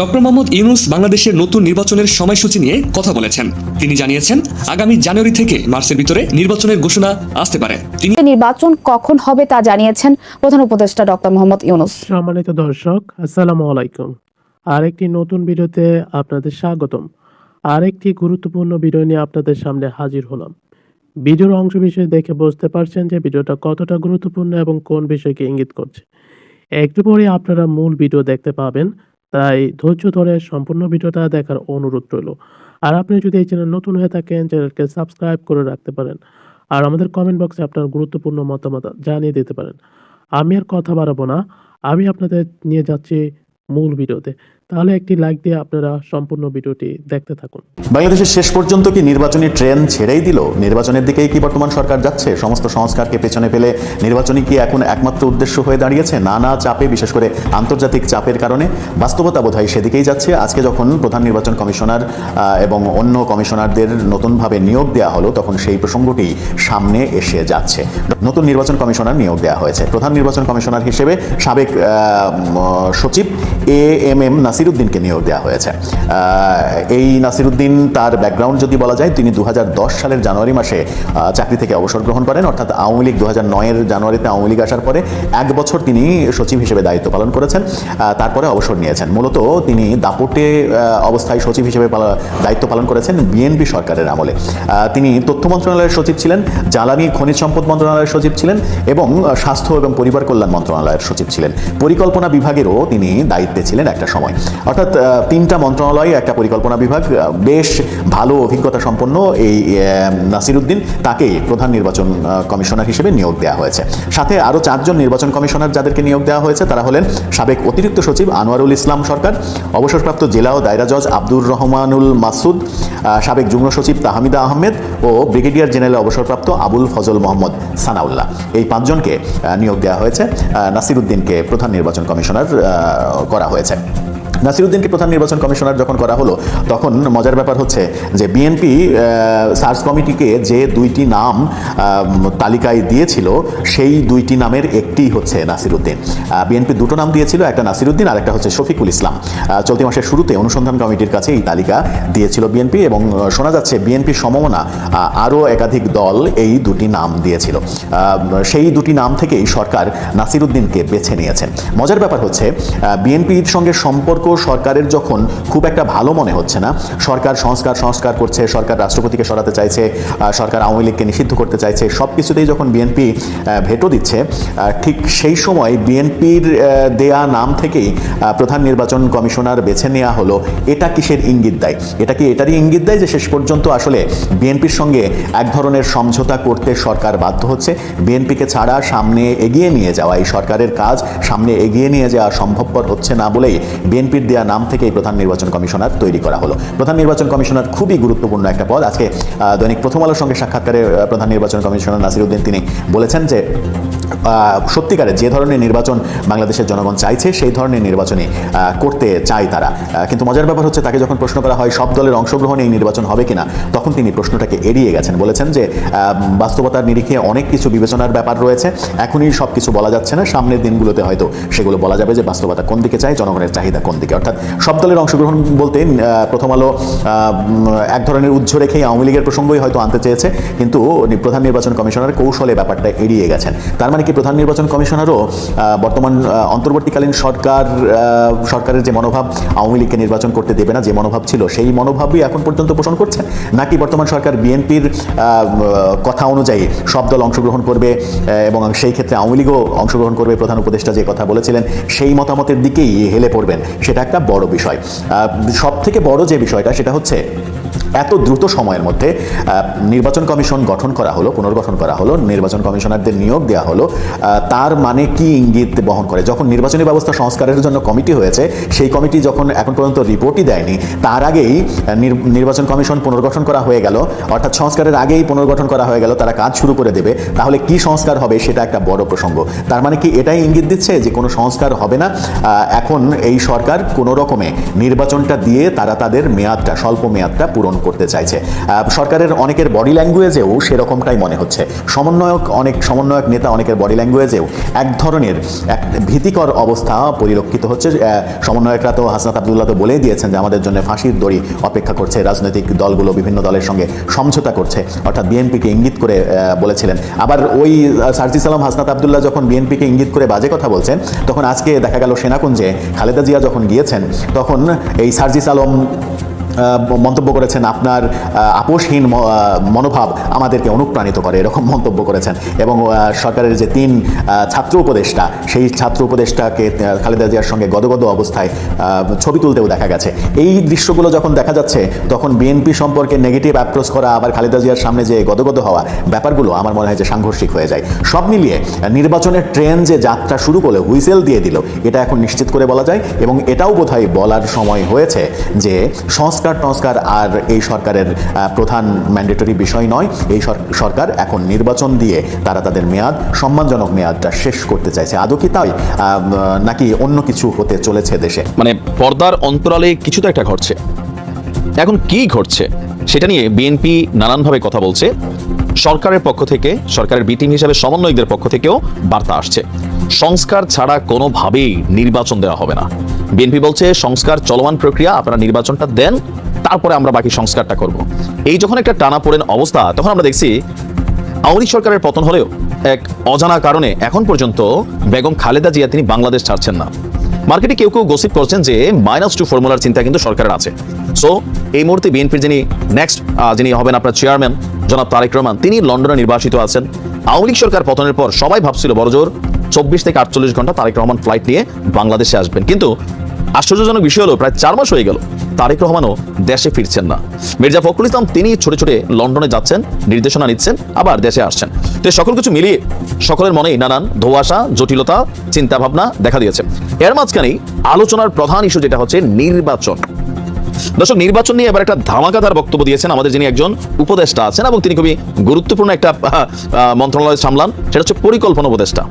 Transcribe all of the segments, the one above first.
Doctor Mohammad Yunus বাংলাদেশের নতুন নির্বাচনের সময়সূচি নিয়ে কথা বলেছেন। তিনি জানিয়েছেন আগামী জানুয়ারি থেকে মার্চের ভিতরে নির্বাচনের ঘোষণা আসতে পারে। তিনি নির্বাচন কখন হবে তা জানিয়েছেন প্রধান উপদেষ্টা ডক্টর মোহাম্মদ ইউনুস। সম্মানিত দর্শক আসসালামু আলাইকুম। আরেকটি নতুন ভিডিওতে আপনাদের স্বাগতম। আরেকটি গুরুত্বপূর্ণ ভিডিও নিয়ে আপনাদের সামনে হাজির হলাম। ভিডিওর অংশ বিশেষ দেখে বুঝতে পারছেন যে ভিডিওটা কতটা গুরুত্বপূর্ণ এবং কোন বিষয়কে ইঙ্গিত করছে। একটু পরে আপনারা মূল ভিডিও দেখতে পাবেন। তাই ধৈর্য ধরে সম্পূর্ণ ভিডিওটা দেখার অনুরোধ রইল। আর আপনি যদি এই চ্যানেল নতুন হয়ে থাকেন, চ্যানেলকে সাবস্ক্রাইব করে রাখতে পারেন। আর আমাদের কমেন্ট বক্সে আপনার গুরুত্বপূর্ণ মতামত জানিয়ে দিতে পারেন। আমি আর কথা বাড়াবো না। আমি আপনাদের নিয়ে যাচ্ছি মূল ভিডিওতে। তাহলে একটি লাইক দিয়ে আপনারা সম্পূর্ণ ভিডিওটি দেখতে থাকুন। বাংলাদেশের শেষ পর্যন্ত কি নির্বাচনী ট্রেন ছেড়েই দিল? নির্বাচনের দিকেই কি বর্তমান সরকার যাচ্ছে? সমস্ত সংস্কারকে পেছনে ফেলে নির্বাচনই কি এখন একমাত্র উদ্দেশ্য হয়ে দাঁড়িয়েছে? নানা চাপে, বিশেষ করে আন্তর্জাতিক চাপের কারণে। বাস্তবতা বোধহয় সেদিকেই যাচ্ছে। আজকে যখন প্রধান নির্বাচন কমিশনার এবং অন্য কমিশনারদের নতুনভাবে নিয়োগ দেওয়া হলো, তখন সেই প্রসঙ্গটি সামনে এসে যাচ্ছে। নতুন নির্বাচন কমিশনার নিয়োগ দেওয়া হয়েছে। প্রধান নির্বাচন কমিশনার হিসেবে সাবেক সচিব এ এম এম নাসিরুদ্দিনকে নিয়োগ দেওয়া হয়েছে। এই নাসিরুদ্দিন তার ব্যাকগ্রাউন্ড যদি বলা যায়, তিনি দু হাজার দশ সালের জানুয়ারি মাসে চাকরি থেকে অবসর গ্রহণ করেন। অর্থাৎ আওয়ামী লীগ দু হাজার নয়ের জানুয়ারিতে আওয়ামী লীগ আসার পরে এক বছর তিনি সচিব হিসেবে দায়িত্ব পালন করেছেন। তারপরে অবসর নিয়েছেন। মূলত তিনি দাপটে অবস্থায় সচিব হিসেবে দায়িত্ব পালন করেছেন বিএনপি সরকারের আমলে। তিনি তথ্য মন্ত্রণালয়ের সচিব ছিলেন, জ্বালানি খনিজ সম্পদ মন্ত্রণালয়ের সচিব ছিলেন এবং স্বাস্থ্য এবং পরিবার কল্যাণ মন্ত্রণালয়ের সচিব ছিলেন। পরিকল্পনা বিভাগেরও তিনি দায়িত্বে ছিলেন একটা সময়। অর্থাৎ তিনটা মন্ত্রণালয়, একটা পরিকল্পনা বিভাগ বেশ ভালো অভিজ্ঞতা সম্পন্ন এই নাসিরুদ্দিন, তাকে প্রধান নির্বাচন কমিশনার হিসেবে নিয়োগ দেওয়া হয়েছে। সাথে আরও চারজন নির্বাচন কমিশনার যাদেরকে নিয়োগ দেওয়া হয়েছে, তারা হলেন সাবেক অতিরিক্ত সচিব আনোয়ারুল ইসলাম সরকার, অবসরপ্রাপ্ত জেলা ও দায়রা জজ আব্দুর রহমানুল মাসুদ সাবেক যুগ্ম সচিব তাহমিদা আহমেদ ও ব্রিগেডিয়ার জেনারেল অবসরপ্রাপ্ত আবুল ফজল মোহাম্মদ সানাউল্লাহ। এই পাঁচজনকে নিয়োগ দেওয়া হয়েছে। নাসিরুদ্দিনকে প্রধান নির্বাচন কমিশনার করা হয়েছে। নাসিরুদ্দিনকে প্রধান নির্বাচন কমিশনার যখন করা হলো, তখন মজার ব্যাপার হচ্ছে যে বিএনপি সার্চ কমিটিকে যে দুইটি নাম তালিকায় দিয়েছিল, সেই দুইটি নামের একটি হচ্ছে নাসিরুদ্দিন। বিএনপি দুটো নাম দিয়েছিল, একটা নাসিরুদ্দিন আর একটা হচ্ছে শফিকুল ইসলাম। চলতি মাসের শুরুতে অনুসন্ধান কমিটির কাছে এই তালিকা দিয়েছিল বিএনপি এবং শোনা যাচ্ছে বিএনপি সমমনা আরও একাধিক দল এই দুটি নাম দিয়েছিল। সেই দুটি নাম থেকেই সরকার নাসিরুদ্দিনকে বেছে নিয়েছেন মজার ব্যাপার হচ্ছে বিএনপির সঙ্গে সম্পর্ক সরকারের যখন খুব একটা ভালো মনে হচ্ছে না, সরকার সংস্কার সংস্কার করছে, সরকার রাষ্ট্রপতিকে সরাতে চাইছে সরকার আওয়ামী লীগকে নিষিদ্ধ করতে চাইছে সব কিছুতেই যখন বিএনপি ভেটো দিচ্ছে ঠিক সেই সময় বিএনপির দেয়া নাম থেকেই প্রধান নির্বাচন কমিশনার বেছে নেওয়া হলো, এটা কিসের ইঙ্গিত দেয়? এটা কি এটারই ইঙ্গিত দেয় যে শেষ পর্যন্ত আসলে বিএনপির সঙ্গে এক ধরনের সমঝোতা করতে সরকার বাধ্য হচ্ছে? বিএনপিকে ছাড়া সামনে এগিয়ে নিয়ে যাওয়া, এই সরকারের কাজ সামনে এগিয়ে নিয়ে যাওয়া সম্ভবপর হচ্ছে না বলেই বিএনপির দেওয়া নাম থেকেই প্রধান নির্বাচন কমিশনার তৈরি করা হলো। প্রধান নির্বাচন কমিশনার খুবই গুরুত্বপূর্ণ একটা পদ। আজকে দৈনিক প্রথম আলোর সঙ্গে সাক্ষাৎকারে প্রধান নির্বাচন কমিশনার নাসিরুদ্দিন তিনি বলেছেন যে সত্যিকারে যে ধরনের নির্বাচন বাংলাদেশের জনগণ চাইছে সেই ধরনের নির্বাচনই আহ, করতে চায় তারা। কিন্তু মজার ব্যাপার হচ্ছে তাকে যখন প্রশ্ন করা হয় সব দলের অংশগ্রহণে এই নির্বাচন হবে কিনা তখন তিনি প্রশ্নটাকে এড়িয়ে গেছেন। বলেছেন যে বাস্তবতার নিরিখে অনেক কিছু বিবেচনার ব্যাপার রয়েছে। এখনই সব কিছু বলা যাচ্ছে না সামনের দিনগুলোতে হয়তো সেগুলো বলা যাবে যে বাস্তবতা কোন দিকে চাই জনগণের চাহিদা কোন দিকে। অর্থাৎ সব দলের অংশগ্রহণ বলতে প্রথম আলো এক ধরনের উজ্জ রেখেই আওয়ামী লীগের প্রসঙ্গই হয়তো আনতে চেয়েছে। কিন্তু প্রধান নির্বাচন কমিশনার কৌশলে ব্যাপারটা এড়িয়ে গেছেন। তার মানে কি প্রধান নির্বাচন কমিশনারও? বর্তমান অন্তর্বর্তীকালীন সরকার সরকারের যে মনোভাব, আওয়ামী লীগকে নির্বাচন করতে দেবে না, যে মনোভাব ছিল, সেই মনোভাবই এখন পর্যন্ত পোষণ করছেন নাকি বর্তমান সরকার বিএনপির কথা অনুযায়ী সব দল অংশগ্রহণ করবে এবং সেই ক্ষেত্রে আওয়ামী লীগও অংশগ্রহণ করবে? প্রধান উপদেষ্টা যে কথা বলেছিলেন, সেই মতামতের দিকেই হেলে পড়বেন, সেটা একটা বড় বিষয়। সব থেকে বড় যে বিষয়টা, সেটা হচ্ছে এত দ্রুত সময়ের মধ্যে নির্বাচন কমিশন গঠন করা হলো, পুনর্গঠন করা হলো, নির্বাচন কমিশনারদের নিয়োগ দেওয়া হলো তার মানে কি ইঙ্গিত বহন করে? যখন নির্বাচনী ব্যবস্থা সংস্কারের জন্য কমিটি হয়েছে, সেই কমিটি যখন এখন পর্যন্ত রিপোর্টই দেয়নি, তার আগেই নির- নির্বাচন কমিশন পুনর্গঠন করা হয়ে গেল, অর্থাৎ সংস্কারের আগেই পুনর্গঠন করা হয়ে গেল, তারা কাজ শুরু করে দেবে। তাহলে কি সংস্কার হবে সেটা একটা বড় প্রসঙ্গ। তার মানে কি এটাই ইঙ্গিত দিচ্ছে যে কোনো সংস্কার হবে না? এখন এই সরকার কোনো রকমে নির্বাচনটা দিয়ে তারা তাদের মেয়াদটা, স্বল্প মেয়াদটা পূরণ করতে চাইছে। সরকারের অনেকের বডি ল্যাঙ্গুয়েজেও সেরকমটাই মনে হচ্ছে। সমন্বয়ক অনেক সমন্বয়ক নেতা অনেকের বডি ল্যাঙ্গুয়েজেও এক ধরনের এক ভীতিকর অবস্থা পরিলক্ষিত হচ্ছে। সমন্বয়করা তো হাসনাত আবদুল্লাহ তো বলেই দিয়েছেন যে আমাদের জন্য ফাঁসির দড়ি অপেক্ষা করছে। রাজনৈতিক দলগুলো বিভিন্ন দলের সঙ্গে সমঝোতা করছে। অর্থাৎ বিএনপিকে ইঙ্গিত করে বলেছিলেন। আবার ওই আহ, সার্জিস আলম হাসনাত আবদুল্লাহ যখন বিএনপিকে ইঙ্গিত করে বাজে কথা বলছেন তখন আজকে দেখা গেল সেনাকুঞ্জে খালেদা জিয়া যখন গিয়েছেন তখন এই সার্জিস আলম মন্তব্য করেছেন আপনার আপোষহীন মনোভাব আমাদেরকে অনুপ্রাণিত করে, এরকম মন্তব্য করেছেন। এবং সরকারের যে তিন ছাত্র উপদেষ্টা, সেই ছাত্র উপদেষ্টাকে খালেদা জিয়ার সঙ্গে গদগদ অবস্থায় ছবি তুলতেও দেখা গেছে। এই দৃশ্যগুলো যখন দেখা যাচ্ছে, তখন বিএনপি সম্পর্কে নেগেটিভ অ্যাপ্রোচ করা, আবার খালেদা জিয়ার সামনে যে গদগদ হওয়া, ব্যাপারগুলো আমার মনে হয় যে সাংঘর্ষিক হয়ে যায়। সব মিলিয়ে, নির্বাচনের ট্রেন যে যাত্রা শুরু করল, হুইসেল দিয়ে দিল, এটা এখন নিশ্চিত করে বলা যায়। এবং এটাও বোধহয় বলার সময় হয়েছে যে সংস্কার টংস্কার আর এই সরকারের প্রধান ম্যান্ডেটরি বিষয় নয়, এই সরকার এখন নির্বাচন দিয়ে তারা তাদের মেয়াদ, সম্মানজনক মেয়াদটা শেষ করতে চাইছে। আদৌ কি তাই? নাকি অন্য কিছু হতে চলেছে দেশে? মানে পর্দার অন্তরালে কিছু তো একটা ঘটছে। এখন কি ঘটছে? সেটা নিয়ে বিএনপি নানানভাবে কথা বলছে। সরকারের পক্ষ থেকে, সরকারের বি টিম হিসাবে সমন্বয়কদের পক্ষ থেকেও বার্তা আসছে। সংস্কার ছাড়া কোনোভাবেই নির্বাচন দেওয়া হবে না। বিএনপি বলছে, সংস্কার চলমান প্রক্রিয়া, আপনারা নির্বাচনটা দেন, তারপরে আমরা বাকি সংস্কারটা করব। এই যখন একটা টানা পড়েন অবস্থা, তখন আমরা দেখছি, আওয়ামী সরকারের পতন হলেও এক অজানা কারণে এখন পর্যন্ত বেগম খালেদা জিয়া তিনি বাংলাদেশ ছাড়ছেন না। মার্কেটে কেউ কেউ গোসিপ করছেন যে মাইনাস টু ফর্মুলার চিন্তা কিন্তু সরকারের আছে। সো এই মুহূর্তে বিএনপির যিনি নেক্সট যিনি হবেন আপনার চেয়ারম্যান জনাব তারেক রহমান, তিনি লন্ডনে নির্বাসিত আছেন। আওয়ামী লীগ সরকার পতনের পর সবাই ভাবছিল, বড়জোর, চব্বিশ থেকে আটচল্লিশ ঘণ্টা তারেক রহমান ফ্লাইট নিয়ে বাংলাদেশে আসবেন। কিন্তু আশ্চর্যজনক বিষয় হলো, প্রায় চার মাস হয়ে গেল, তারেক রহমানও দেশে ফিরছেন না। মির্জা ফখরুল ইসলাম, তিনি ছোটে ছোটে লন্ডনে যাচ্ছেন, নির্দেশনা নিচ্ছেন, আবার দেশে আসছেন। তো সকল কিছু মিলিয়ে সকলের মনেই নানান ধোয়াশা, জটিলতা চিন্তা ভাবনা দেখা দিয়েছে। এর মাঝখানেই আলোচনার প্রধান ইস্যু যেটা হচ্ছে নির্বাচন। দর্শক, নির্বাচন নিয়ে এবার একটা ধামাকাদার বক্তব্য দিয়েছেন আমাদের যিনি একজন উপদেষ্টা আছেন এবং তিনি খুবই গুরুত্বপূর্ণ একটা মন্ত্রণালয় সামলান, সেটা হচ্ছে পরিকল্পনা উপদেষ্টা।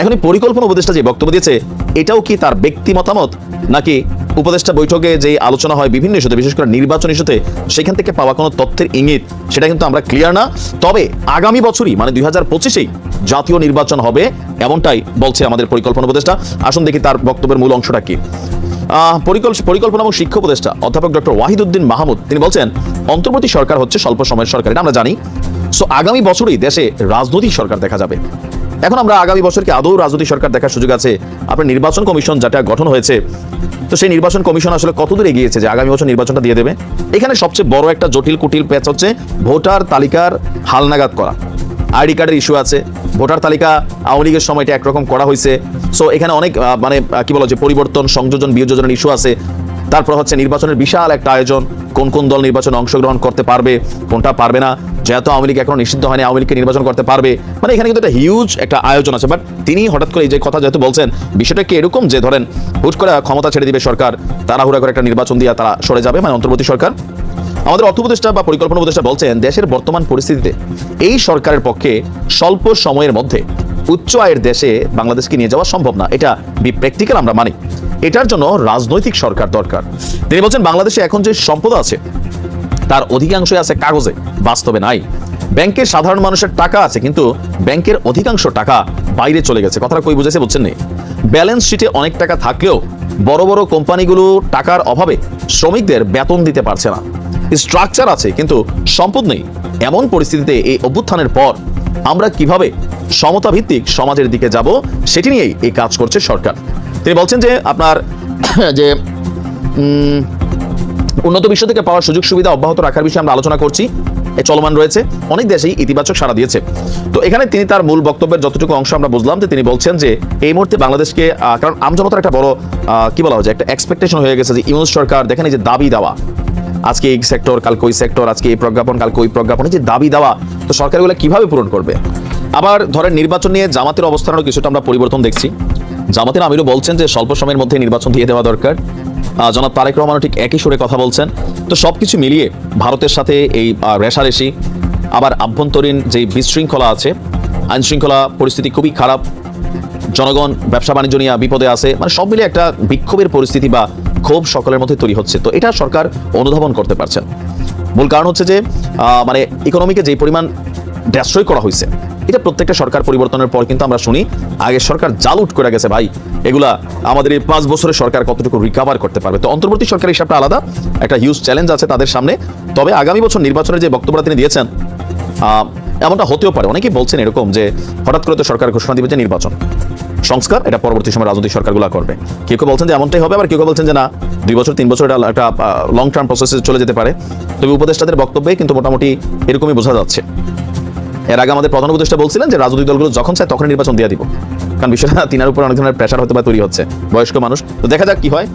এখন এই পরিকল্পনা উপদেষ্টা যে বক্তব্য দিয়েছে, এটাও কি তার ব্যক্তি মতামত? নাকি উপদেষ্টা বৈঠকে যে আলোচনা হয় বিভিন্ন ইস্যুতে, বিশেষ করে নির্বাচন ইস্যুতে, সেখান থেকে পাওয়া কোনো তথ্যের ইঙ্গিত? সেটা কিন্তু আমরা ক্লিয়ার না। তবে আগামী বছরই মানে দুই হাজার পঁচিশেই জাতীয় নির্বাচন হবে, এমনটাই বলছে আমাদের পরিকল্পনা উপদেষ্টা। আসুন দেখি তার বক্তব্যের মূল অংশটা কি। পরিকল্পনা এবং শিক্ষা উপদেষ্টা অধ্যাপক ডক্টর ওয়াহিদুদ্দিন মাহমুদ। তিনি বলছেন, অন্তর্বর্তী সরকার হচ্ছে স্বল্প সময়ের সরকার, এটা আমরা জানি। সো আগামী বছরই দেশে রাজনৈতিক সরকার দেখা যাবে। এখন আমরা আগামী বছর কি আদৌ রাজনৈতিক সরকার দেখার সুযোগ আছে? আপনার নির্বাচন কমিশন যেটা গঠন হয়েছে, তো সেই নির্বাচন কমিশন আসলে কতদূর এগিয়েছে যে আগামী বছর নির্বাচনটা দিয়ে দেবে? এখানে সবচেয়ে বড় একটা জটিল কুটিল প্যাচ হচ্ছে ভোটার তালিকার হালনাগাদ করা। আইডি কার্ডের ইস্যু আছে, ভোটার তালিকা আওয়ামী লীগের সময় এটা একরকম করা হয়েছে। সো এখানে অনেক মানে কি বলা যে পরিবর্তন, সংযোজন, বিয়োজনের ইস্যু আছে। তারপর হচ্ছে নির্বাচনের বিশাল একটা আয়োজন, কোন কোন দল নির্বাচনে অংশগ্রহণ করতে পারবে, কোনটা পারবে না। যেহেতু আওয়ামী লীগ এখনও নিষিদ্ধ হয়নি, আওয়ামী লীগকে নির্বাচন করতে পারবে। মানে এখানে কিন্তু একটা হিউজ একটা আয়োজন আছে। বাট তিনি হঠাৎ করে এই যে কথা যেহেতু বলছেন, বিষয়টা কি এরকম যে ধরেন, হুট করে ক্ষমতা ছেড়ে দিবে সরকার, তাড়াহুড়া করে একটা নির্বাচন দিয়ে তারা সরে যাবে মানে অন্তর্বর্তী সরকার? আমাদের অর্থ উপদেষ্টা বা পরিকল্পনা উপদেষ্টা বলছেন, দেশের বর্তমান পরিস্থিতিতে এই সরকারের পক্ষে স্বল্প সময়ের মধ্যে উচ্চ আয়ের দেশে বাংলাদেশকে নিয়ে যাওয়া সম্ভব না। এটা বি প্র্যাকটিক্যাল আমরা মানি। এটার জন্য রাজনৈতিক সরকার দরকার। তিনি বলছেন, বাংলাদেশে এখন যে সম্পদ আছে, তার অধিকাংশই আছে কাগজে, বাস্তবে নাই। ব্যাংকের সাধারণ মানুষের টাকা আছে, কিন্তু ব্যাংকের অধিকাংশ টাকা বাইরে চলে গেছে। কথাটা কই বুঝেছে, বুঝছেন নেই ব্যালেন্স শিটে অনেক টাকা থাকলেও বড় বড় কোম্পানিগুলো টাকার অভাবে শ্রমিকদের বেতন দিতে পারছে না। স্ট্রাকচার আছে, কিন্তু সম্পদ নেই। এমন পরিস্থিতিতে এই অভ্যুত্থানের পর আমরা কীভাবে সমতা ভিত্তিক সমাজের দিকে যাব, সেটি নিয়েই এই কাজ করছে সরকার। তিনি বলছেন যে আপনার যে উন্নত বিশ্ব থেকে পাওয়ার সুযোগ সুবিধা অব্যাহত রাখার বিষয়ে আমরা আলোচনা করছি। চলমান রয়েছে। অনেক দেশেই ইতিবাচক সাড়া দিয়েছে। তো এখানে তিনি তার মূল বক্তব্যের যতটুকু অংশ আমরা বুঝলাম যে তিনি বলছেন যে এই মুহূর্তে বাংলাদেশকে কারণ আমজনতার একটা বড় কি বলা হয় যে একটা এক্সপেকটেশন হয়ে গেছে যে ইউনুস সরকার দেখেন এই যে দাবি দেওয়া আজকে এই সেক্টর কালকে ওই সেক্টর আজকে এই প্রজ্ঞাপন, কালকে ওই প্রজ্ঞাপন যে দাবি দেওয়া, তো সরকার এগুলো কীভাবে পূরণ করবে? আবার ধরেন নির্বাচন নিয়ে জামাতের অবস্থানেরও কিছুটা আমরা পরিবর্তন দেখছি। জামাতের আমিরও বলছেন যে স্বল্প সময়ের মধ্যে নির্বাচন দিয়ে দেওয়া দরকার। জনাব তারেক রহমানও ঠিক একই সুরে কথা বলছেন। তো সব কিছু মিলিয়ে ভারতের সাথে এই রেশারেশি আবার আভ্যন্তরীণ যে বিশৃঙ্খলা আছে আইনশৃঙ্খলা পরিস্থিতি খুবই খারাপ, জনগণ, ব্যবসা বাণিজ্য নিয়ে বিপদে আছে মানে সব মিলিয়ে একটা বিক্ষোভের পরিস্থিতি বা ক্ষোভ সকলের মধ্যে তৈরি হচ্ছে। তো এটা সরকার অনুধাবন করতে পারছেন মূল কারণ হচ্ছে যে মানে ইকোনমিকে যে পরিমাণ ডেস্ট্রয় করা হয়েছে, এটা প্রত্যেকটা সরকার পরিবর্তনের পর কিন্তু আমরা শুনি আগের সরকার জাল উঠ করে গেছে, ভাই, এগুলা আমাদের এই পাঁচ বছরের সরকার কতটুকু রিকভার করতে পারবে? তো অন্তর্বর্তী সরকারের হিসাবটা আলাদা, একটা হিউজ চ্যালেঞ্জ আছে তাদের সামনে। তবে আগামী বছর নির্বাচনের যে বক্তব্যটা তিনি দিয়েছেন এমনটা হতেও পারে। অনেকেই বলছেন এরকম যে হঠাৎ করে তো সরকার ঘোষণা দিবে যে নির্বাচন। সংস্কার, এটা পরবর্তী সময় রাজনৈতিক সরকারগুলো করবে। কেউ কেউ বলছেন যে এমনটাই হবে, আবার কেউ কেউ বলছেন যে না, দুই বছর, তিন বছর এটা একটা লং টার্ম প্রসেসে চলে যেতে পারে। তবে উপদেষ্টাদের বক্তব্যে কিন্তু মোটামুটি এরকমই বোঝা যাচ্ছে। এর আগে আমাদের প্রধান উপদেষ্টা বলছিলেন যে রাজনৈতিক দলগুলো যখন চায় তখন নির্বাচন দিয়ে দিব। কারণ বিষয়টা তিনার উপর অনেক ধরনের প্রেশার হতে বা তৈরি হচ্ছে, বয়স্ক মানুষ। তো দেখা যাক কি হয়।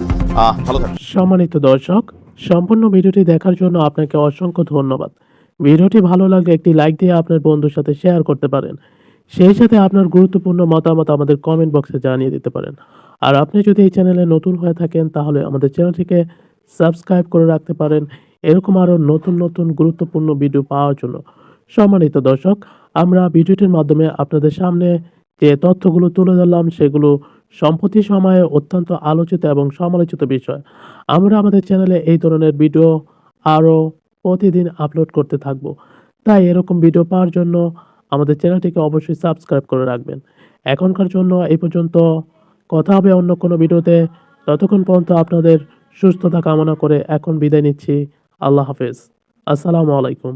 ভালো থাকুন সম্মানিত দর্শক, সম্পূর্ণ ভিডিওটি দেখার জন্য আপনাকে অসংখ্য ধন্যবাদ। ভিডিওটি ভালো লাগলে একটি লাইক দিয়ে আপনার বন্ধুর সাথে শেয়ার করতে পারেন। সেই সাথে আপনার গুরুত্বপূর্ণ মতামত আমাদের কমেন্ট বক্সে জানিয়ে দিতে পারেন। আর আপনি যদি এই চ্যানেলে নতুন হয়ে থাকেন, তাহলে আমাদের চ্যানেলটিকে সাবস্ক্রাইব করে রাখতে পারেন। এরকম আরও নতুন নতুন গুরুত্বপূর্ণ ভিডিও পাওয়ার জন্য। সম্মানিত দর্শক, আমরা ভিডিওটির মাধ্যমে আপনাদের সামনে যে তথ্যগুলো তুলে ধরলাম, সেগুলো সম্প্রতি সময়ে অত্যন্ত আলোচিত এবং সমালোচিত বিষয়। আমরা আমাদের চ্যানেলে এই ধরনের ভিডিও আরও প্রতিদিন আপলোড করতে থাকব। তাই এরকম ভিডিও পাওয়ার জন্য আমাদের চ্যানেলটিকে অবশ্যই সাবস্ক্রাইব করে রাখবেন। এখনকার জন্য এই পর্যন্ত। কথা হবে অন্য কোনো ভিডিওতে। ততক্ষণ পর্যন্ত আপনাদের সুস্থতা কামনা করে এখন বিদায় নিচ্ছি। আল্লাহ হাফেজ। আসসালামু আলাইকুম।